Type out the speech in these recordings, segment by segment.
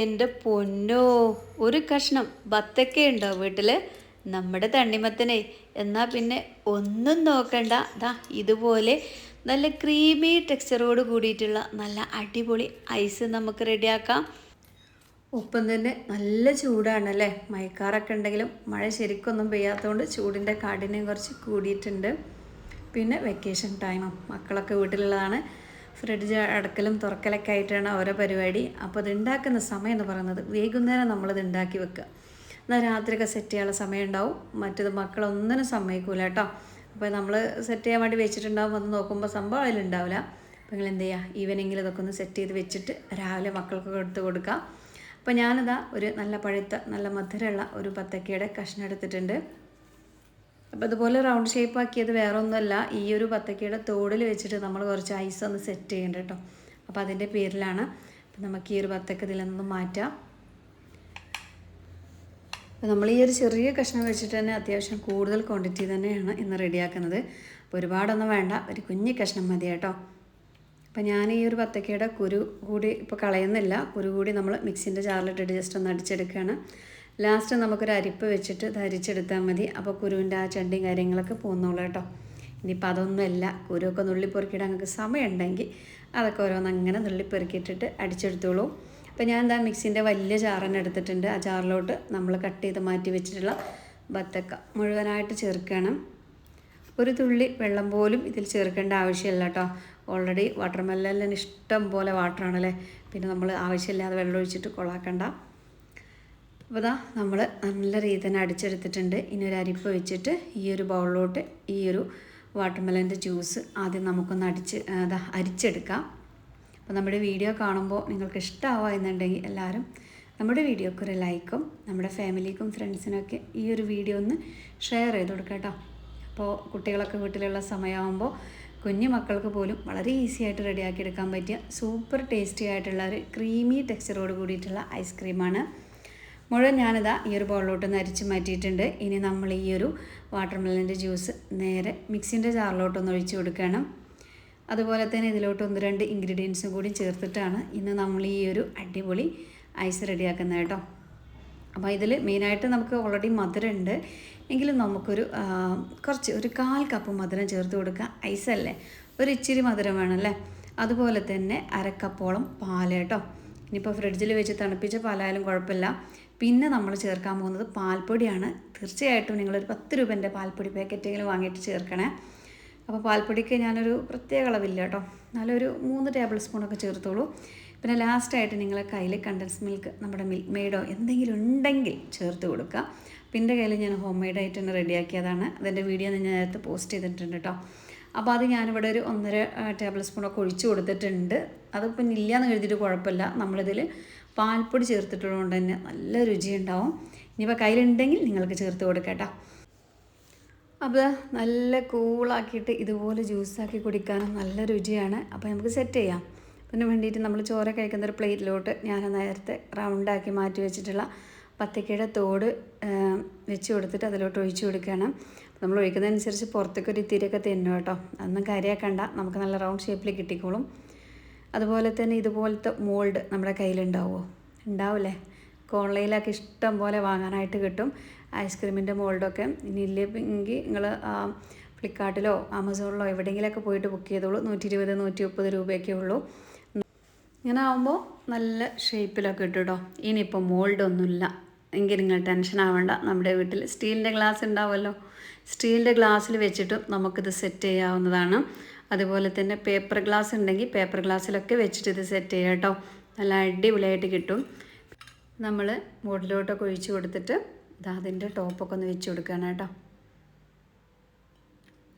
എന്റെ പൊന്നോ ഒരു കഷ്ണം ബത്തക്ക ഉണ്ടോ വീട്ടിൽ നമ്മുടെ തണ്ണിമത്തനെ. എന്നാൽ പിന്നെ ഒന്നും നോക്കണ്ട. ദാ ഇതുപോലെ നല്ല ക്രീമി ടെക്സ്ചറോട് കൂടിയിട്ടുള്ള നല്ല അടിപൊളി ഐസ് നമുക്ക് റെഡിയാക്കാം. ഒപ്പം തന്നെ നല്ല ചൂടാണല്ലേ? മയക്കാറൊക്കെ ഉണ്ടെങ്കിലും മഴ ശരിക്കൊന്നും പെയ്യാത്തതുകൊണ്ട് ചൂടിന്റെ കാഠിന്യം കുറച്ച് കൂടിയിട്ടുണ്ട്. പിന്നെ വെക്കേഷൻ ടൈമും മക്കളൊക്കെ വീട്ടിലുള്ളതാണ്. ഫ്രിഡ്ജ് അടക്കലും തുറക്കലൊക്കെ ആയിട്ടാണ് ഓരോ പരിപാടി. അപ്പോൾ അത് ഉണ്ടാക്കുന്ന സമയം എന്ന് പറയുന്നത് വൈകുന്നേരം നമ്മളത് ഉണ്ടാക്കി വെക്കുക. എന്നാൽ രാത്രിയൊക്കെ സെറ്റ് ചെയ്യാനുള്ള സമയം ഉണ്ടാവും മറ്റത് മക്കളൊന്നിനും സമ്മതിക്കൂല കേട്ടോ. അപ്പോൾ നമ്മൾ സെറ്റ് ചെയ്യാൻ വേണ്ടി വെച്ചിട്ടുണ്ടാവും വന്ന് നോക്കുമ്പോൾ സംഭവം അതിലുണ്ടാവില്ല അപ്പോൾ നിങ്ങൾ എന്ത് ചെയ്യുക ഈവനിങ്ങിൽ ഇതൊക്കെ ഒന്ന് സെറ്റ് ചെയ്ത് വെച്ചിട്ട് രാവിലെ മക്കൾക്കൊക്കെ എടുത്ത് കൊടുക്കാം. അപ്പോൾ ഞാനിതാ ഒരു നല്ല പഴുത്ത നല്ല മധുരമുള്ള ഒരു പത്തക്കയുടെ കഷ്ണം എടുത്തിട്ടുണ്ട്. അപ്പോൾ അതുപോലെ റൗണ്ട് ഷേപ്പ് ആക്കിയത് വേറെ ഒന്നുമല്ല ഈ ഒരു പത്തക്കയുടെ തോടിൽ വെച്ചിട്ട് നമ്മൾ കുറച്ച് ഐസ് ഒന്ന് സെറ്റ് ചെയ്യേണ്ട കേട്ടോ. അപ്പോൾ അതിന്റെ പേരിലാണ്. അപ്പോൾ നമുക്ക് ഈ ഒരു പത്തക്ക ഇതിൽ നിന്ന് മാറ്റാം. അപ്പോൾ നമ്മൾ ഈ ഒരു ചെറിയ കഷ്ണം വെച്ചിട്ട് തന്നെ അത്യാവശ്യം കൂടുതൽ ക്വാണ്ടിറ്റി തന്നെയാണ് ഇന്ന് റെഡിയാക്കുന്നത്. അപ്പോൾ ഒരുപാടൊന്നും വേണ്ട. ഒരു കുഞ്ഞ് കഷ്ണം മതി കേട്ടോ. അപ്പോൾ ഞാൻ ഈ ഒരു പത്തക്കയുടെ കുരു കൂടി ഇപ്പോൾ കളയുന്നില്ല. കുരു കൂടി നമ്മൾ മിക്സിന്റെ ജാറിലിട്ടിട്ട് ജസ്റ്റ് ഒന്ന് അടിച്ചെടുക്കുകയാണ്. ലാസ്റ്റ് നമുക്കൊരു അരിപ്പ് വെച്ചിട്ട് ധരിച്ചെടുത്താൽ മതി. അപ്പോൾ കുരുവിന്റെ ആ ചണ്ടിയും കാര്യങ്ങളൊക്കെ പോകുന്നുള്ളൂ കേട്ടോ. ഇനിയിപ്പോൾ അതൊന്നുമല്ല കുരുവൊക്കെ നുള്ളിപ്പെറുക്കിയിട്ട് നിങ്ങൾക്ക് സമയമുണ്ടെങ്കിൽ അതൊക്കെ ഓരോന്ന് അങ്ങനെ നുള്ളിപ്പെറുക്കിയിട്ടിട്ട് അടിച്ചെടുത്തോളൂ. അപ്പോൾ ഞാൻ എന്താ മിക്സിന്റെ വലിയ ചാറന്നെ എടുത്തിട്ടുണ്ട്. ആ ജാറിലോട്ട് നമ്മൾ കട്ട് ചെയ്ത് മാറ്റി വെച്ചിട്ടുള്ള ബത്തക്ക മുഴുവനായിട്ട് ചേർക്കണം. ഒരു തുള്ളി വെള്ളം പോലും ഇതിൽ ചേർക്കേണ്ട ആവശ്യമില്ല കേട്ടോ. ഓൾറെഡി വാട്ടർ മെല്ലലിന് ഇഷ്ടം പോലെ വാട്ടറാണല്ലേ പിന്നെ നമ്മൾ ആവശ്യമില്ലാതെ വെള്ളം ഒഴിച്ചിട്ട് കൊളാക്കണ്ട. അപ്പോൾ ഇതാ നമ്മൾ നല്ല രീതിയിൽ തന്നെ അടിച്ചെടുത്തിട്ടുണ്ട്. ഇനി ഒരു അരിപ്പ് വെച്ചിട്ട് ഈ ഒരു ബൗളിലോട്ട് ഈ ഒരു വാട്ടർമെലന്റെ ജ്യൂസ് ആദ്യം നമുക്കൊന്ന് അടിച്ച് അതാ അരിച്ചെടുക്കാം. അപ്പോൾ നമ്മുടെ വീഡിയോ കാണുമ്പോൾ നിങ്ങൾക്ക് ഇഷ്ടമാവുക എന്നുണ്ടെങ്കിൽ എല്ലാവരും നമ്മുടെ വീഡിയോക്ക് ഒരു ലൈക്കും നമ്മുടെ ഫാമിലിക്കും ഫ്രണ്ട്സിനൊക്കെ ഈ ഒരു വീഡിയോ ഒന്ന് ഷെയർ ചെയ്ത് കൊടുക്കാം കേട്ടോ. അപ്പോൾ കുട്ടികളൊക്കെ വീട്ടിലുള്ള സമയമാകുമ്പോൾ കുഞ്ഞു മക്കൾക്ക് പോലും വളരെ ഈസി ആയിട്ട് റെഡിയാക്കി എടുക്കാൻ പറ്റിയ സൂപ്പർ ടേസ്റ്റി ആയിട്ടുള്ള ഒരു ക്രീമി ടെക്സ്ചറോട് കൂടിയിട്ടുള്ള ഐസ്ക്രീമാണ്. മുഴുവൻ ഞാനിതാ ഈ ഒരു ബോളിലോട്ട് നരിച്ച് മാറ്റിയിട്ടുണ്ട്. ഇനി നമ്മൾ ഈ ഒരു വാട്ടർമെലന്റെ ജ്യൂസ് നേരെ മിക്സിന്റെ ജാറിലോട്ടൊന്ന് ഒഴിച്ചു കൊടുക്കണം. അതുപോലെ തന്നെ ഇതിലോട്ട് ഒന്ന് രണ്ട് ഇൻഗ്രീഡിയൻസും കൂടി ചേർത്തിട്ടാണ് ഇന്ന് നമ്മൾ ഈ ഒരു അടിപൊളി ഐസ് റെഡിയാക്കുന്നത് കേട്ടോ. അപ്പോൾ ഇതിൽ മെയിനായിട്ട് നമുക്ക് ഓൾറെഡി മധുരം ഉണ്ട് എങ്കിലും നമുക്കൊരു കുറച്ച് ഒരു കാൽ കപ്പ് മധുരം ചേർത്ത് കൊടുക്കുക. ഐസല്ലേ ഒരു ഇച്ചിരി മധുരം വേണമല്ലേ അതുപോലെ തന്നെ അരക്കപ്പോളം പാൽ കേട്ടോ. ഇനിയിപ്പോൾ ഫ്രിഡ്ജിൽ വെച്ച് തണുപ്പിച്ച പാലായാലും കുഴപ്പമില്ല. പിന്നെ നമ്മൾ ചേർക്കാൻ പോകുന്നത് പാൽപ്പൊടിയാണ്. തീർച്ചയായിട്ടും നിങ്ങളൊരു പത്ത് രൂപേന്റെ പാൽപ്പൊടി പാക്കറ്റെങ്കിലും വാങ്ങിയിട്ട് ചേർക്കണേ. അപ്പോൾ പാൽപ്പൊടിക്ക് ഞാനൊരു പ്രത്യേക അളവില്ല കേട്ടോ നല്ലൊരു മൂന്ന് ടേബിൾ സ്പൂണൊക്കെ ചേർത്തോളൂ. പിന്നെ ലാസ്റ്റായിട്ട് നിങ്ങളെ കയ്യിൽ കണ്ടൻസ് മിൽക്ക് നമ്മുടെ മിൽക്ക് മെയ്ഡോ എന്തെങ്കിലും ഉണ്ടെങ്കിൽ ചേർത്ത് കൊടുക്കുക. പിന്നെ കയ്യിൽ ഞാൻ ഹോം മെയ്ഡായിട്ട് തന്നെ റെഡിയാക്കിയതാണ്. അതിന്റെ വീഡിയോ ഞാൻ നേരത്തെ പോസ്റ്റ് ചെയ്തിട്ടുണ്ട് കേട്ടോ അപ്പോൾ അത് ഞാനിവിടെ ഒരു ഒന്നര ടേബിൾ സ്പൂണൊക്കെ ഒഴിച്ചു കൊടുത്തിട്ടുണ്ട്. അത് അതിപ്പം ഇല്ലയെന്ന് എഴുതിയിട്ട് കുഴപ്പമില്ല. നമ്മളിതിൽ പാൽപ്പൊടി ചേർത്തിട്ടുള്ളതുകൊണ്ട് തന്നെ നല്ല രുചിയുണ്ടാവും. ഇനിയിപ്പോൾ കയ്യിലുണ്ടെങ്കിൽ നിങ്ങൾക്ക് ചേർത്ത് കൊടുക്കട്ടോ അപ്പോൾ നല്ല കൂളാക്കിയിട്ട് ഇതുപോലെ ജ്യൂസാക്കി കുടിക്കാനും നല്ല രുചിയാണ്. അപ്പോൾ നമുക്ക് സെറ്റ് ചെയ്യാം. അതിന് വേണ്ടിയിട്ട് നമ്മൾ ചോര കഴിക്കുന്ന ഒരു പ്ലേറ്റിലോട്ട് ഞാൻ നേരത്തെ റൗണ്ടാക്കി മാറ്റി വെച്ചിട്ടുള്ള പത്തക്കയുടെ തോട് വെച്ച് കൊടുത്തിട്ട് അതിലോട്ട് ഒഴിച്ചു കൊടുക്കുകയാണ് നമ്മൾ ഒഴിക്കുന്നതനുസരിച്ച് പുറത്തേക്ക് ഒരു തിന്നു കേട്ടോ. അതൊന്നും കാര്യമാക്കണ്ട നമുക്ക് നല്ല റൗണ്ട് ഷേപ്പിൽ കിട്ടിക്കോളും. അതുപോലെ തന്നെ ഇതുപോലത്തെ മോൾഡ് നമ്മുടെ കയ്യിലുണ്ടാവുമോ ഉണ്ടാവില്ലേ ഓൺലൈനിലൊക്കെ ഇഷ്ടം പോലെ വാങ്ങാനായിട്ട് കിട്ടും. ഐസ്ക്രീമിന്റെ മോൾഡൊക്കെ ഇനി ഇല്ലെങ്കിൽ നിങ്ങൾ ഫ്ലിപ്കാർട്ടിലോ ആമസോണിലോ എവിടെയെങ്കിലുമൊക്കെ പോയിട്ട് ബുക്ക് ചെയ്തോളൂ. നൂറ്റി ഇരുപത് നൂറ്റി മുപ്പത് രൂപയൊക്കെ ഉള്ളൂ. ഇങ്ങനെ ആകുമ്പോൾ നല്ല ഷേപ്പിലൊക്കെ ഇട്ടു കേട്ടോ ഇനിയിപ്പോൾ മോൾഡൊന്നുമില്ല എങ്കിൽ നിങ്ങൾ ടെൻഷൻ ആവേണ്ട. നമ്മുടെ വീട്ടിൽ സ്റ്റീലിന്റെ ഗ്ലാസ് ഉണ്ടാവുമല്ലോ. സ്റ്റീലിന്റെ ഗ്ലാസ്സിൽ വെച്ചിട്ടും നമുക്കിത് സെറ്റ് ചെയ്യാവുന്നതാണ്. അതുപോലെ തന്നെ പേപ്പർ ഗ്ലാസ് ഉണ്ടെങ്കിൽ പേപ്പർ ഗ്ലാസ്സിലൊക്കെ വെച്ചിട്ട് ഇത് സെറ്റ് ചെയ്യാം കേട്ടോ. നല്ല അടിപൊളിയായിട്ട് കിട്ടും. നമ്മൾ മുകളിലോട്ടൊക്കെ ഒഴിച്ച് കൊടുത്തിട്ട് ഇതാ അതിന്റെ ടോപ്പൊക്കെ ഒന്ന് വെച്ച് കൊടുക്കുകയാണ് കേട്ടോ.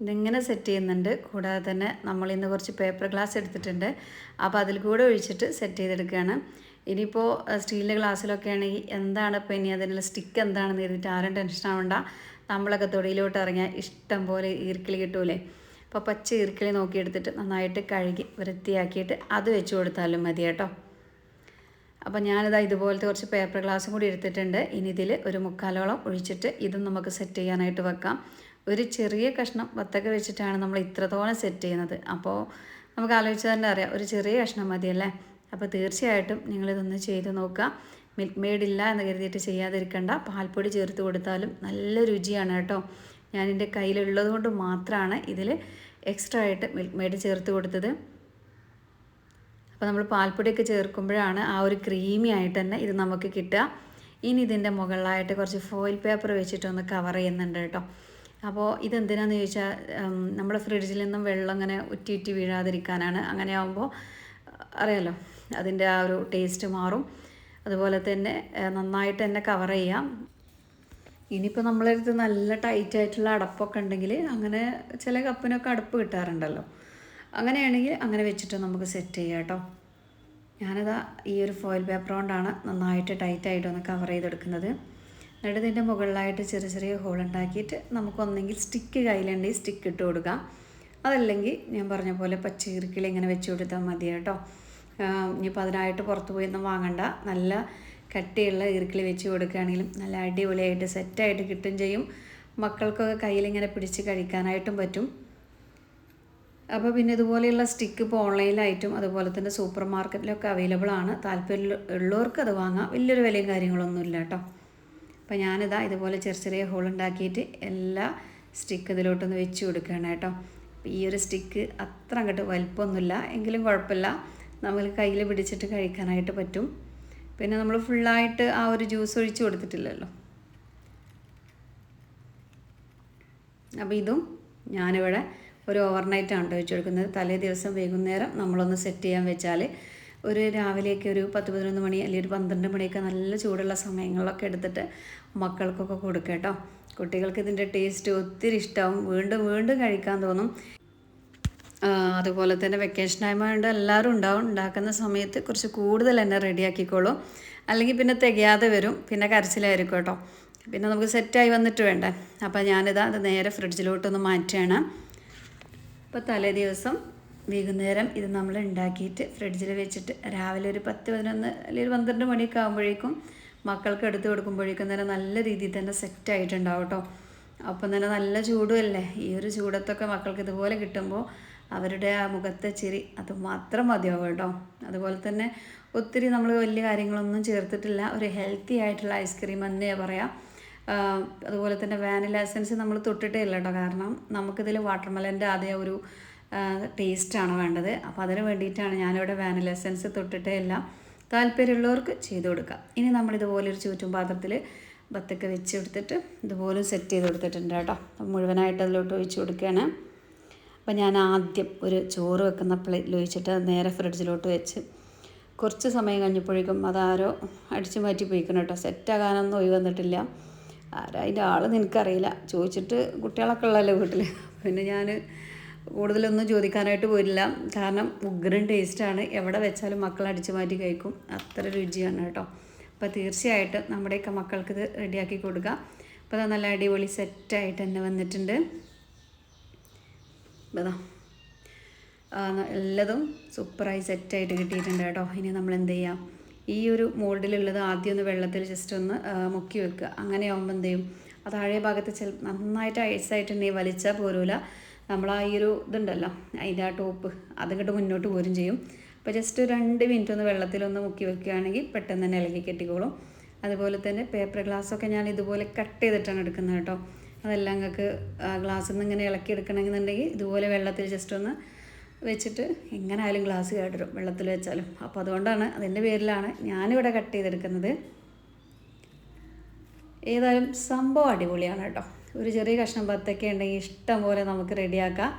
ഇതിങ്ങനെ സെറ്റ് ചെയ്യുന്നുണ്ട്. കൂടാതെ തന്നെ നമ്മൾ ഇന്ന് കുറച്ച് പേപ്പർ ഗ്ലാസ് എടുത്തിട്ടുണ്ട്. അപ്പോൾ അതിൽ കൂടെ ഒഴിച്ചിട്ട് സെറ്റ് ചെയ്തെടുക്കുകയാണ്. ഇനിയിപ്പോൾ സ്റ്റീലിന്റെ ഗ്ലാസ്സിലൊക്കെ ആണെങ്കിൽ എന്താണ് ഇപ്പോൾ ഇനി അതിനുള്ള സ്റ്റിക്ക് എന്താണെന്ന് എഴുതിയിട്ട് ആരും ടെൻഷൻ ആവണ്ട. നമ്മളൊക്കെ തൊടിയിലോട്ട് ഇറങ്ങിയാൽ ഇഷ്ടം പോലെ ഈർക്കിളി കിട്ടൂലേ? അപ്പോൾ പച്ച ഈർക്കിളി നോക്കിയെടുത്തിട്ട് നന്നായിട്ട് കഴുകി വൃത്തിയാക്കിയിട്ട് അത് വെച്ച് കൊടുത്താലും മതി കേട്ടോ. അപ്പോൾ ഞാനിതാ ഇതുപോലത്തെ കുറച്ച് പേപ്പർ ഗ്ലാസ് കൂടി എടുത്തിട്ടുണ്ട്. ഇനി ഇതിൽ ഒരു മുക്കാലോളം ഒഴിച്ചിട്ട് ഇതും നമുക്ക് സെറ്റ് ചെയ്യാനായിട്ട് വെക്കാം. ഒരു ചെറിയ കഷ്ണം വത്തക്ക വെച്ചിട്ടാണ് നമ്മൾ ഇത്രത്തോളം സെറ്റ് ചെയ്യുന്നത്. അപ്പോൾ നമുക്ക് ആലോചിച്ച് തന്നെ അറിയാം ഒരു ചെറിയ കഷ്ണം മതിയല്ലേ? അപ്പോൾ തീർച്ചയായിട്ടും നിങ്ങളിതൊന്ന് ചെയ്ത് നോക്കുക. മിൽക്ക് മെയ്ഡ് ഇല്ല എന്ന് കരുതിയിട്ട് ചെയ്യാതിരിക്കേണ്ട. പാൽപ്പൊടി ചേർത്ത് കൊടുത്താലും നല്ല രുചിയാണ് കേട്ടോ. ഞാനെന്റെ കയ്യിലുള്ളത് കൊണ്ട് മാത്രമാണ് ഇതിൽ എക്സ്ട്രാ ആയിട്ട് മിൽക്ക് മെയ്ഡ് ചേർത്ത് കൊടുത്തത്. അപ്പോൾ നമ്മൾ പാൽപ്പൊടിയൊക്കെ ചേർക്കുമ്പോഴാണ് ആ ഒരു ക്രീമി ആയിട്ട് തന്നെ ഇത് നമുക്ക് കിട്ടുക. ഇനി ഇതിന്റെ മുകളിലായിട്ട് കുറച്ച് ഫോയിൽ പേപ്പർ വെച്ചിട്ടൊന്ന് കവർ ചെയ്യുന്നുണ്ട് കേട്ടോ. അപ്പോൾ ഇതെന്തിനാന്ന് ചോദിച്ചാൽ നമ്മുടെ ഫ്രിഡ്ജിൽ നിന്നും വെള്ളം ഇങ്ങനെ ഉറ്റി ഉറ്റി വീഴാതിരിക്കാനാണ്. അങ്ങനെ ആകുമ്പോൾ അറിയാലോ അതിന്റെ ആ ഒരു ടേസ്റ്റ് മാറും. അതുപോലെ തന്നെ നന്നായിട്ട് തന്നെ കവർ ചെയ്യാം. ഇനിയിപ്പോൾ നമ്മളടുത്ത് നല്ല ടൈറ്റ് ആയിട്ടുള്ള അടപ്പൊക്കെ ഉണ്ടെങ്കിൽ അങ്ങനെ ചില കപ്പിനൊക്കെ അടപ്പ് കിട്ടാറുണ്ടല്ലോ. അങ്ങനെയാണെങ്കിൽ അങ്ങനെ വെച്ചിട്ട് നമുക്ക് സെറ്റ് ചെയ്യാം കേട്ടോ. ഞാനിതാ ഈ ഒരു ഫോയിൽ പേപ്പർ കൊണ്ടാണ് നന്നായിട്ട് ടൈറ്റായിട്ട് ഒന്ന് കവർ ചെയ്തെടുക്കുന്നത്. എന്നിട്ട് ഇതിന്റെ മുകളിലായിട്ട് ചെറിയ ചെറിയ ഹോൾ ഉണ്ടാക്കിയിട്ട് നമുക്കൊന്നെങ്കിൽ സ്റ്റിക്ക് കയ്യിലുണ്ടെങ്കിൽ സ്റ്റിക്ക് ഇട്ട് കൊടുക്കാം. അതല്ലെങ്കിൽ ഞാൻ പറഞ്ഞ പോലെ പച്ചക്കറിക്കിൽ ഇങ്ങനെ വെച്ച് കൊടുത്താൽ മതി കേട്ടോ. ഇനിയിപ്പോൾ അതിനായിട്ട് പുറത്ത് പോയി ഒന്നും വാങ്ങണ്ട. നല്ല കട്ടിയുള്ള ഈർക്കിൽ വെച്ച് കൊടുക്കുകയാണെങ്കിലും നല്ല അടിപൊളിയായിട്ട് സെറ്റായിട്ട് കിട്ടും ചെയ്യും. മക്കൾക്കൊക്കെ കയ്യിലിങ്ങനെ പിടിച്ച് കഴിക്കാനായിട്ടും പറ്റും. അപ്പോൾ പിന്നെ ഇതുപോലെയുള്ള സ്റ്റിക്ക് ഇപ്പോൾ ഓൺലൈനിലായിട്ടും അതുപോലെ തന്നെ സൂപ്പർ മാർക്കറ്റിലൊക്കെ അവൈലബിൾ ആണ്. താല്പര്യം ഉള്ളവർക്ക് അത് വാങ്ങാം. വലിയൊരു വിലയും കാര്യങ്ങളൊന്നുമില്ല കേട്ടോ അപ്പോൾ ഞാനിതാ ഇതുപോലെ ചെറിയ ചെറിയ ഹോൾ ഉണ്ടാക്കിയിട്ട് എല്ലാ സ്റ്റിക്ക് ഇതിലോട്ടൊന്ന് വെച്ച് കൊടുക്കുകയാണ് കേട്ടോ ഈ ഒരു സ്റ്റിക്ക് അത്ര അങ്ങോട്ട് വലിപ്പമൊന്നുമില്ല. എങ്കിലും കുഴപ്പമില്ല. നമ്മൾ കയ്യിൽ പിടിച്ചിട്ട് കഴിക്കാനായിട്ട് പറ്റും. പിന്നെ നമ്മൾ ഫുള്ളായിട്ട് ആ ഒരു ജ്യൂസ് ഒഴിച്ച് കൊടുത്തിട്ടില്ലല്ലോ. അപ്പോൾ ഇതും ഞാനിവിടെ ഒരു ഓവർനൈറ്റ് ആണ് വെച്ച് കൊടുക്കുന്നത്. തലേ ദിവസം വൈകുന്നേരം നമ്മളൊന്ന് സെറ്റ് ചെയ്യാൻ വെച്ചാൽ ഒരു രാവിലെയൊക്കെ ഒരു പത്ത് പതിനൊന്ന് മണി അല്ലെങ്കിൽ ഒരു പന്ത്രണ്ട് മണിയൊക്കെ നല്ല ചൂടുള്ള സമയങ്ങളിലൊക്കെ എടുത്തിട്ട് മക്കൾക്കൊക്കെ കൊടുക്കുക കേട്ടോ കുട്ടികൾക്ക് ഇതിന്റെ ടേസ്റ്റ് ഒത്തിരി ഇഷ്ടമാവും വീണ്ടും വീണ്ടും കഴിക്കാൻ തോന്നും. അതുപോലെ തന്നെ വെക്കേഷൻ ആയതുകൊണ്ട് എല്ലാവരും ഉണ്ടാവും. ഉണ്ടാക്കുന്ന സമയത്ത് കുറച്ച് കൂടുതൽ തന്നെ റെഡിയാക്കിക്കോളും അല്ലെങ്കിൽ പിന്നെ തികയാതെ വരും. പിന്നെ കരച്ചിലായിരിക്കും കേട്ടോ. പിന്നെ നമുക്ക് സെറ്റായി വന്നിട്ട് വേണ്ടേ. അപ്പോൾ ഞാനിതാ അത് നേരെ ഫ്രിഡ്ജിലോട്ടൊന്ന് മാറ്റുകയാണ്. അപ്പോൾ തലേ ദിവസം വൈകുന്നേരം ഇത് നമ്മൾ ഉണ്ടാക്കിയിട്ട് ഫ്രിഡ്ജിൽ വെച്ചിട്ട് രാവിലെ ഒരു പത്ത് പതിനൊന്ന് അല്ലെങ്കിൽ ഒരു പന്ത്രണ്ട് മണിയൊക്കെ ആകുമ്പോഴേക്കും മക്കൾക്ക് എടുത്ത് കൊടുക്കുമ്പോഴേക്കും തന്നെ നല്ല രീതിയിൽ തന്നെ സെറ്റായിട്ടുണ്ടാവും കേട്ടോ. അപ്പം തന്നെ നല്ല ചൂടുമല്ലേ ഈ ഒരു ചൂടത്തൊക്കെ മക്കൾക്ക് ഇതുപോലെ കിട്ടുമ്പോൾ അവരുടെ ആ മുഖത്തെ ചിരി അത് മാത്രം മതിയാവും കേട്ടോ. അതുപോലെ തന്നെ ഒത്തിരി നമ്മൾ വലിയ കാര്യങ്ങളൊന്നും ചേർത്തിട്ടില്ല. ഒരു ഹെൽത്തി ആയിട്ടുള്ള ഐസ്ക്രീം തന്നെ പറയാം. അതുപോലെ തന്നെ വാനില എസൻസ് നമ്മൾ തൊട്ടിട്ടേ ഇല്ല കേട്ടോ. കാരണം നമുക്കിതിൽ വാട്ടർമെലന്റെ ആദ്യ ഒരു ടേസ്റ്റാണ് വേണ്ടത്. അപ്പോൾ അതിന് വേണ്ടിയിട്ടാണ് ഞാനിവിടെ വാനില എസൻസ് തൊട്ടിട്ടേ ഇല്ല. താല്പര്യമുള്ളവർക്ക് ചെയ്ത് കൊടുക്കാം. ഇനി നമ്മൾ ഇതുപോലെ ഒരു ചുറ്റും പാത്രത്തിൽ ബത്തൊക്കെ വെച്ച് കൊടുത്തിട്ട് ഇതുപോലെ സെറ്റ് ചെയ്ത് കൊടുത്തിട്ടുണ്ട് കേട്ടോ. മുഴുവനായിട്ട് അതിലോട്ട് ഒഴിച്ച് കൊടുക്കുകയാണ്. അപ്പോൾ ഞാൻ ആദ്യം ഒരു ചോറ് വെക്കുന്ന പ്ലേറ്റിൽ ഒഴിച്ചിട്ട് നേരെ ഫ്രിഡ്ജിലോട്ട് വെച്ച് കുറച്ച് സമയം കഴിഞ്ഞപ്പോഴേക്കും അതാരോ അടിച്ചു മാറ്റി പോയിക്കണം കേട്ടോ. സെറ്റാകാനൊന്നും ഒഴിവ് വന്നിട്ടില്ല. ആരാ അതിന്റെ ആൾ നിനക്കറിയില്ല ചോദിച്ചിട്ട് കുട്ടികളൊക്കെ ഉള്ളല്ലോ വീട്ടിൽ. പിന്നെ ഞാൻ കൂടുതലൊന്നും ചോദിക്കാനായിട്ട് പോയില്ല കാരണം ഉഗ്രൻ ടേസ്റ്റാണ് എവിടെ വെച്ചാലും മക്കൾ അടിച്ചു മാറ്റി കഴിക്കും. അത്ര രുചിയാണ് കേട്ടോ. അപ്പോൾ തീർച്ചയായിട്ടും നമ്മുടെയൊക്കെ മക്കൾക്ക് ഇത് റെഡിയാക്കി കൊടുക്കുക അപ്പോൾ നല്ല അടിപൊളി സെറ്റായിട്ട് തന്നെ വന്നിട്ടുണ്ട്. ഇതാ. എല്ലതും സൂപ്പറായി സെറ്റായിട്ട് കിട്ടിയിട്ടുണ്ട് കേട്ടോ. ഇനി നമ്മൾ എന്ത് ചെയ്യാം ഈ ഒരു മോൾഡിലുള്ളത് ആദ്യം ഒന്ന് വെള്ളത്തിൽ ജസ്റ്റ് ഒന്ന് മുക്കി വെക്കുക. അങ്ങനെ ആകുമ്പോൾ എന്ത് ചെയ്യും? ആ താഴെ ഭാഗത്ത് ചില നന്നായിട്ട് ഐസായിട്ടുണ്ടെങ്കിൽ വലിച്ചാൽ പോരൂല. നമ്മൾ ആ ഈ ഒരു ഇതുണ്ടല്ലോ അതിന്റെ ആ ടോപ്പ് അതിങ്ങോട്ട് മുന്നോട്ട് പോരും ചെയ്യും. അപ്പോൾ ജസ്റ്റ് രണ്ട് മിനിറ്റ് ഒന്ന് വെള്ളത്തിലൊന്ന് മുക്കി വെക്കുകയാണെങ്കിൽ പെട്ടെന്ന് തന്നെ ഇളകി കെട്ടിക്കോളും. അതുപോലെ തന്നെ പേപ്പർ ഗ്ലാസ്സൊക്കെ ഞാൻ ഇതുപോലെ കട്ട് ചെയ്തിട്ടാണ് എടുക്കുന്നത് കേട്ടോ. അതെല്ലാം നിങ്ങൾക്ക് ഗ്ലാസ്സിൽ നിന്ന് ഇങ്ങനെ ഇളക്കി എടുക്കണമെന്നുണ്ടെങ്കിൽ ഇതുപോലെ വെള്ളത്തിൽ ജസ്റ്റ് ഒന്ന് വെച്ചിട്ട് എങ്ങനെ ആയാലും ഗ്ലാസ് കേട്ടിരും വെള്ളത്തിൽ വെച്ചാലും. അപ്പോൾ അതുകൊണ്ടാണ് അതിന്റെ പേരിലാണ് ഞാനിവിടെ കട്ട് ചെയ്തെടുക്കുന്നത്. ഏതായാലും സംഭവം അടിപൊളിയാണ് കേട്ടോ. ഒരു ചെറിയ കഷ്ണം ബത്തൊക്കെ ഉണ്ടെങ്കിൽ ഇഷ്ടം പോലെ നമുക്ക് റെഡിയാക്കാം.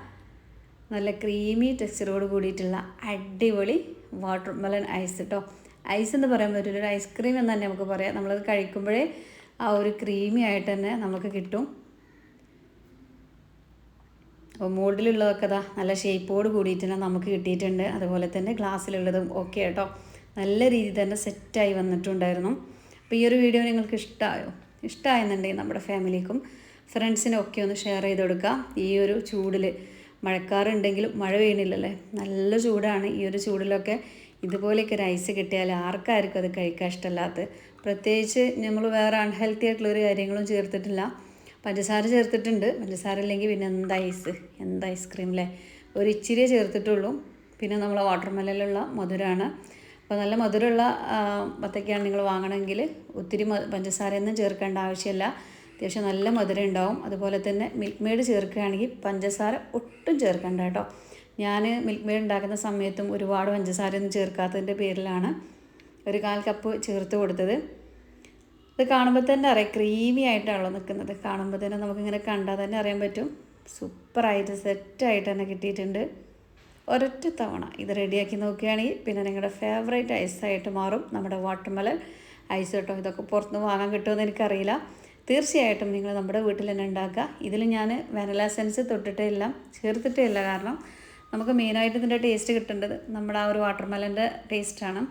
നല്ല ക്രീമി ടെക്സ്ചറോട് കൂടിയിട്ടുള്ള അടിപൊളി വാട്ടർ മെലൺ ഐസ് കേട്ടോ ഐസ് എന്ന് പറയാൻ പറ്റില്ല ഒരു ഐസ്ക്രീം എന്ന് തന്നെ നമുക്ക് പറയാം. നമ്മളത് കഴിക്കുമ്പോഴേ ആ ഒരു ക്രീമി ആയിട്ട് തന്നെ നമുക്ക് കിട്ടും. അപ്പോൾ മോൾഡിലുള്ളതൊക്കെ ഇതാ നല്ല ഷേപ്പോട് കൂടിയിട്ട് തന്നെ നമുക്ക് കിട്ടിയിട്ടുണ്ട്. അതുപോലെ തന്നെ ഗ്ലാസ്സിലുള്ളതും ഓക്കെ കേട്ടോ. നല്ല രീതിയിൽ തന്നെ സെറ്റായി വന്നിട്ടുണ്ടായിരുന്നു. അപ്പോൾ ഈ ഒരു വീഡിയോ നിങ്ങൾക്ക് ഇഷ്ടമായോ ഇഷ്ടമായെന്നുണ്ടെങ്കിൽ നമ്മുടെ ഫാമിലിക്കും ഫ്രണ്ട്സിനും ഒക്കെ ഒന്ന് ഷെയർ ചെയ്ത് കൊടുക്കുക. ഈ ഒരു ചൂടിൽ മഴക്കാറുണ്ടെങ്കിലും മഴ വീണില്ലല്ലേ നല്ല ചൂടാണ്. ഈ ഒരു ചൂടിലൊക്കെ ഇതുപോലെയൊക്കെ ഒരു ഐസ് കിട്ടിയാൽ ആർക്കാർക്കും അത് കഴിക്കാൻ ഇഷ്ടമല്ലാത്ത പ്രത്യേകിച്ച് നമ്മൾ വേറെ അൺഹെൽത്തി ആയിട്ടുള്ള ഒരു കാര്യങ്ങളും ചേർത്തിട്ടില്ല. പഞ്ചസാര ചേർത്തിട്ടുണ്ട്. പഞ്ചസാര ഇല്ലെങ്കിൽ പിന്നെ എന്ത് ഐസ് എന്ത് ഐസ്ക്രീം അല്ലേ ഒരു ഇച്ചിരി ചേർത്തിട്ടുള്ളൂ. പിന്നെ നമ്മൾ വാട്ടർ മധുരമാണ് അപ്പോൾ നല്ല മധുരമുള്ള വത്തക്കയാണ് നിങ്ങൾ വാങ്ങണമെങ്കിൽ ഒത്തിരി പഞ്ചസാരയൊന്നും ചേർക്കേണ്ട ആവശ്യമില്ല. അത്യാവശ്യം നല്ല മധുരം ഉണ്ടാവും. അതുപോലെ തന്നെ മിൽക്ക് മെയ്ഡ് ചേർക്കുകയാണെങ്കിൽ പഞ്ചസാര ഒട്ടും ചേർക്കണ്ട കേട്ടോ. ഞാൻ മിൽക്ക് മെയ്ഡ് ഉണ്ടാക്കുന്ന സമയത്തും ഒരുപാട് പഞ്ചസാരയൊന്നും ചേർക്കാത്തതിന്റെ പേരിലാണ് ഒരു കാൽ കപ്പ് ചേർത്ത് കൊടുത്തത്. ഇത് കാണുമ്പോൾ തന്നെ അറിയാം ക്രീമി ആയിട്ടാണല്ലോ നിൽക്കുന്നത് കാണുമ്പോൾ തന്നെ നമുക്കിങ്ങനെ കണ്ടാൽ തന്നെ അറിയാൻ പറ്റും. സൂപ്പറായിട്ട് സെറ്റായിട്ട് തന്നെ കിട്ടിയിട്ടുണ്ട്. ഒരൊറ്റ തവണ ഇത് റെഡിയാക്കി നോക്കുകയാണെങ്കിൽ പിന്നെ നിങ്ങളുടെ ഫേവറേറ്റ് ഐസായിട്ട് മാറും. നമ്മുടെ വാട്ടർമെലൻ ഐസ് കേട്ടോ ഇതൊക്കെ പുറത്തുനിന്ന് വാങ്ങാൻ കിട്ടുമെന്ന് എനിക്കറിയില്ല. തീർച്ചയായിട്ടും നിങ്ങൾ നമ്മുടെ വീട്ടിൽ തന്നെ ഉണ്ടാക്കുക. ഇതിൽ ഞാൻ വാനില തൊട്ടിട്ടേ ഇല്ല ചേർത്തിട്ടേ ഇല്ല. കാരണം നമുക്ക് മെയിനായിട്ട് ഇതിന്റെ ടേസ്റ്റ് കിട്ടേണ്ടത് നമ്മുടെ ആ ഒരു വാട്ടർമെലന്റെ ടേസ്റ്റാണ്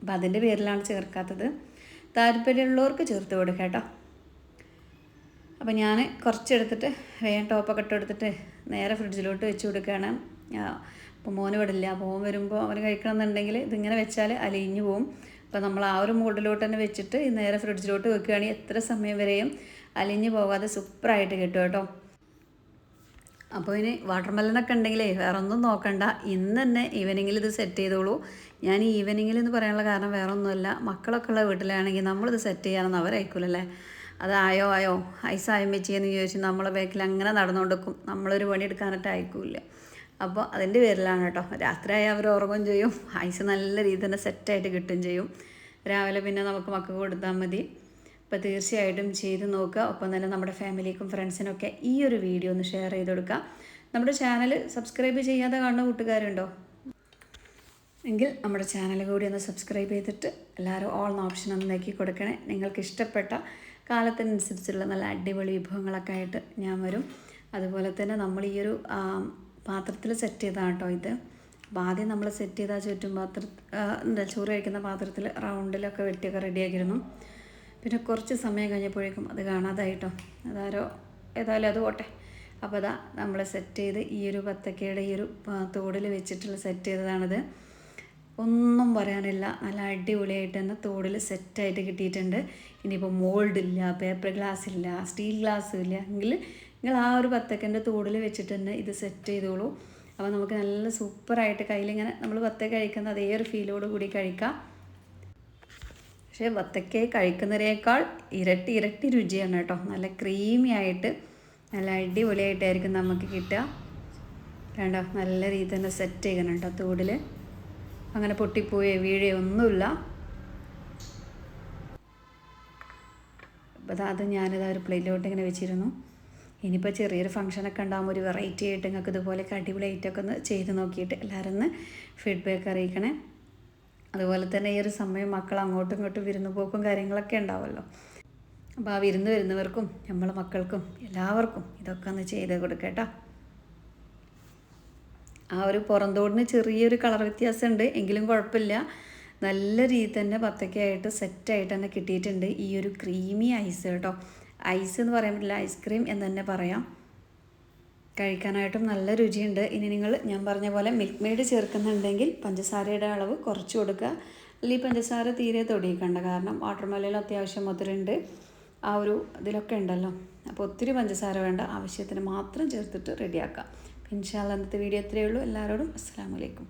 അപ്പം അതിന്റെ പേരിലാണ് ചേർക്കാത്തത്. താല്പര്യമുള്ളവർക്ക് ചേർത്ത് കൊടുക്കുക കേട്ടോ. അപ്പോൾ ഞാൻ കുറച്ചെടുത്തിട്ട് വേഗം ടോപ്പൊക്കെ ഇട്ട് എടുത്തിട്ട് നേരെ ഫ്രിഡ്ജിലോട്ട് വെച്ച് കൊടുക്കുകയാണ്. അപ്പോൾ മോന് വിടില്ല മോൻ വരുമ്പോൾ അവന് കഴിക്കണമെന്നുണ്ടെങ്കിൽ ഇതിങ്ങനെ വെച്ചാൽ അലിഞ്ഞു പോവും. അപ്പോൾ നമ്മൾ ആ ഒരു മൂടിലോട്ട് തന്നെ വെച്ചിട്ട് നേരെ ഫ്രിഡ്ജിലോട്ട് വെക്കുകയാണെങ്കിൽ എത്ര സമയം വരെയും അലിഞ്ഞു പോകാതെ സൂപ്പറായിട്ട് കിട്ടും കേട്ടോ. അപ്പോൾ ഇനി വാട്ടർ മെലനൊക്കെ ഉണ്ടെങ്കിലേ വേറെ ഒന്നും നോക്കണ്ട. ഇന്ന് തന്നെ ഈവനിങ്ങിൽ ഇത് സെറ്റ് ചെയ്തോളൂ. ഞാൻ ഈവനിങ്ങിൽ എന്ന് പറയാനുള്ള കാരണം വേറെ ഒന്നുമല്ല മക്കളൊക്കെ ഉള്ള വീട്ടിലാണെങ്കിൽ നമ്മളിത് സെറ്റ് ചെയ്യാനൊന്നും അവരയക്കൂലല്ലേ? അതായോ ആയോ ആയോ? ഐസായും വെച്ചെന്ന് ചോദിച്ച് നമ്മളെ ബാക്കിൽ അങ്ങനെ നടന്നുകൊണ്ടിരിക്കും നമ്മളൊരു പണി എടുക്കാനായിട്ട് അയക്കൂല അപ്പോൾ അതിന്റെ പേരിലാണ് കേട്ടോ. രാത്രിയായി അവർ ഉറങ്ങും ചെയ്യും. ഐസ് നല്ല രീതിയിൽ തന്നെ സെറ്റായിട്ട് കിട്ടുകയും ചെയ്യും. രാവിലെ പിന്നെ നമുക്ക് മക്കൾക്ക് കൊടുത്താൽ മതി. അപ്പോൾ തീർച്ചയായിട്ടും ചെയ്ത് നോക്കുക. ഒപ്പം തന്നെ നമ്മുടെ ഫാമിലിക്കും ഫ്രണ്ട്സിനൊക്കെ ഈ ഒരു വീഡിയോ ഒന്ന് ഷെയർ ചെയ്ത് കൊടുക്കുക. നമ്മുടെ ചാനൽ സബ്സ്ക്രൈബ് ചെയ്യാതെ കാണുന്ന കൂട്ടുകാരുണ്ടോ? എങ്കിൽ നമ്മുടെ ചാനൽ കൂടി ഒന്ന് സബ്സ്ക്രൈബ് ചെയ്തിട്ട് എല്ലാവരും ഓൾ ഓപ്ഷൻ ഒന്ന് നോക്കി കൊടുക്കണേ. നിങ്ങൾക്ക് ഇഷ്ടപ്പെട്ട കാലത്തിനനുസരിച്ചുള്ള നല്ല അടിപൊളി വിഭവങ്ങളൊക്കെ ആയിട്ട് ഞാൻ വരും. അതുപോലെ തന്നെ നമ്മൾ ഈ ഒരു പാത്രത്തിൽ സെറ്റ് ചെയ്താണ് കേട്ടോ ഇത്. അപ്പോൾ ആദ്യം നമ്മൾ സെറ്റ് ചെയ്ത ആ ചുറ്റും പാത്ര എന്താ ചോറ് കഴിക്കുന്ന പാത്രത്തിൽ റൗണ്ടിലൊക്കെ വെട്ടിയൊക്കെ റെഡിയാക്കിയിരുന്നു പിന്നെ കുറച്ച് സമയം കഴിഞ്ഞപ്പോഴേക്കും അത് കാണാതായിട്ടോ. അതാരോ ഏതായാലും അത് പോട്ടെ. അപ്പോൾ അതാ നമ്മൾ സെറ്റ് ചെയ്ത് ഈ ഒരു പത്തക്കയുടെ ഈ ഒരു തോടിൽ വെച്ചിട്ടുള്ള സെറ്റ് ചെയ്തതാണിത്. ഒന്നും പറയാനില്ല. നല്ല അടിപൊളിയായിട്ട് തന്നെ തോടിൽ സെറ്റായിട്ട് കിട്ടിയിട്ടുണ്ട്. ഇനിയിപ്പോൾ മോൾഡ് ഇല്ല പേപ്പർ ഗ്ലാസ് ഇല്ല സ്റ്റീൽ ഗ്ലാസ്സും ഇല്ല. എങ്കിൽ നിങ്ങൾ ആ ഒരു ബത്തക്കന്റെ തോടിൽ വെച്ചിട്ട് തന്നെ ഇത് സെറ്റ് ചെയ്തോളൂ. അപ്പോൾ നമുക്ക് നല്ല സൂപ്പറായിട്ട് കയ്യിലിങ്ങനെ നമ്മൾ ബത്തക്ക കഴിക്കുന്ന അതേ ഒരു ഫീലോട് കൂടി കഴിക്കാം. പക്ഷേ വത്തക്ക കഴിക്കുന്നതിനേക്കാൾ ഇരട്ടി ഇരട്ടി രുചിയാണ് കേട്ടോ. നല്ല ക്രീമി ആയിട്ട് നല്ല അടിപൊളിയായിട്ടായിരിക്കും നമുക്ക് കിട്ടുക. വേണ്ട നല്ല രീതിയിൽ തന്നെ സെറ്റ് ചെയ്യണം കേട്ടോ തോടിൽ അങ്ങനെ പൊട്ടിപ്പോയേ വീഴേ ഒന്നുമില്ല. അപ്പോൾ അത് ഞാനിത് ഒരു പ്ലേറ്റിലോട്ട് ഇങ്ങനെ വെച്ചിരുന്നു. ഇനിയിപ്പോൾ ചെറിയൊരു ഫംഗ്ഷനൊക്കെ ഉണ്ടാകുമ്പോൾ ഒരു വെറൈറ്റി ആയിട്ട് നിങ്ങൾക്ക് ഇതുപോലെയൊക്കെ ഐറ്റമൊക്കെ ഒന്ന് ചെയ്ത് നോക്കിയിട്ട് എല്ലാവരും ഒന്ന് ഫീഡ്ബാക്ക് അറിയിക്കണേ. അതുപോലെ തന്നെ ഈ ഒരു സമയം മക്കൾ അങ്ങോട്ടും ഇങ്ങോട്ടും വിരുന്ന് പോക്കും കാര്യങ്ങളൊക്കെ ഉണ്ടാവുമല്ലോ അപ്പോൾ ആ വിരുന്ന് വരുന്നവർക്കും നമ്മളെ മക്കൾക്കും എല്ലാവർക്കും ഇതൊക്കെ ഒന്ന് ചെയ്ത് കൊടുക്കട്ടോ ആ ഒരു പുറന്തോടിന് ചെറിയൊരു കളർ വ്യത്യാസമുണ്ട്. എങ്കിലും കുഴപ്പമില്ല. നല്ല രീതിയിൽ തന്നെ പത്തക്കയായിട്ട് സെറ്റായിട്ട് തന്നെ കിട്ടിയിട്ടുണ്ട് ഈ ഒരു ക്രീമി ഐസ് കേട്ടോ. ഐസ് എന്ന് പറയാൻ പറ്റില്ല ഐസ്ക്രീം എന്ന് തന്നെ പറയാം. കഴിക്കാനായിട്ടും നല്ല രുചിയുണ്ട്. ഇനി നിങ്ങൾ ഞാൻ പറഞ്ഞ പോലെ മിൽക്ക് മെയ്ഡ് ചേർക്കുന്നുണ്ടെങ്കിൽ പഞ്ചസാരയുടെ അളവ് കുറച്ച് കൊടുക്കുക. അല്ലെങ്കിൽ പഞ്ചസാര തീരെ തൊടിയിക്കണ്ട. കാരണം വാട്ടർമെലയിൽ അത്യാവശ്യം മധുരമുണ്ട്. ആ ഒരു ഇതിലൊക്കെ ഉണ്ടല്ലോ. അപ്പോൾ ഒത്തിരി പഞ്ചസാര വേണ്ട ആവശ്യത്തിന് മാത്രം ചേർത്തിട്ട് റെഡിയാക്കാം ഇൻഷാല്ല ഇന്നത്തെ വീഡിയോ ഇത്രയേ ഉള്ളൂ. എല്ലാവരോടും അസ്സാം വലൈക്കും